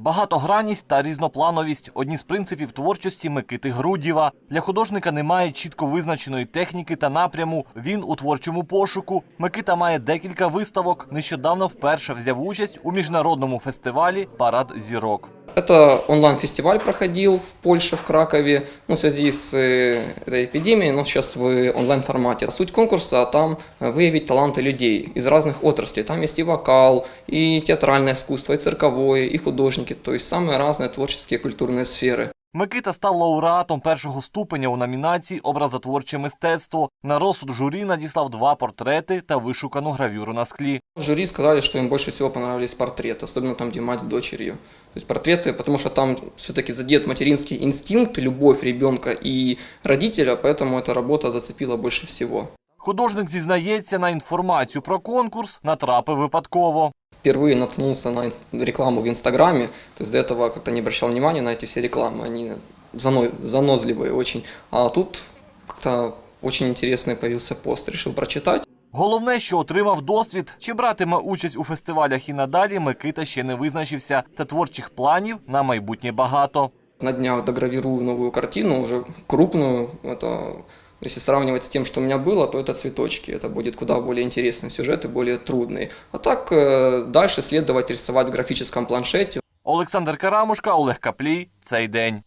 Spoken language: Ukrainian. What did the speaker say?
Багатогранність та різноплановість одні з принципів творчості Микити Грудєва. Для художника немає чітко визначеної техніки та напряму. Він у творчому пошуку. Микита має декілька виставок. Нещодавно вперше взяв участь у міжнародному фестивалі Парад зірок. Это онлайн-фестиваль проходил в Польше, в Кракове, ну, в связи с э, этой эпидемией, но сейчас в онлайн-формате. Суть конкурса там э, выявить таланты людей из разных отраслей. Там есть и вокал, и театральное искусство, и цирковое, и художники, то есть самые разные творческие культурные сферы. Микита став лауреатом першого ступеня у номінації Образотворче мистецтво. На розсуд журі надіслав два портрети та вишукану гравюру на склі. Жюри сказали, что им больше всего понравились портреты, особенно там, где мать с дочерью. То есть портреты, потому что там все-таки задет материнский инстинкт, любовь ребенка и родителя, поэтому эта работа зацепила больше всего. Художник зізнається, на інформацію про конкурс натрапив випадково. Впервые наткнулся на инс- рекламу в Инстаграме, то есть до этого как-то не обращал внимания на эти все рекламы, они зано- занозливые очень. А тут как-то очень интересный появился пост, решил прочитать. Головне, що отримав досвід, чи братиме участь у фестивалях і надалі, Микита ще не визначився. Та творчих планів на майбутнє багато. На днях догравирую новую картину, уже крупную. Это, если сравнивать с тем, что у меня было, то это цветочки. Это будет куда более интересный сюжет и более трудный. А так э, дальше следовать рисовать в графическом планшете. Олександр Карамушка, Олег Каплій. Цей день.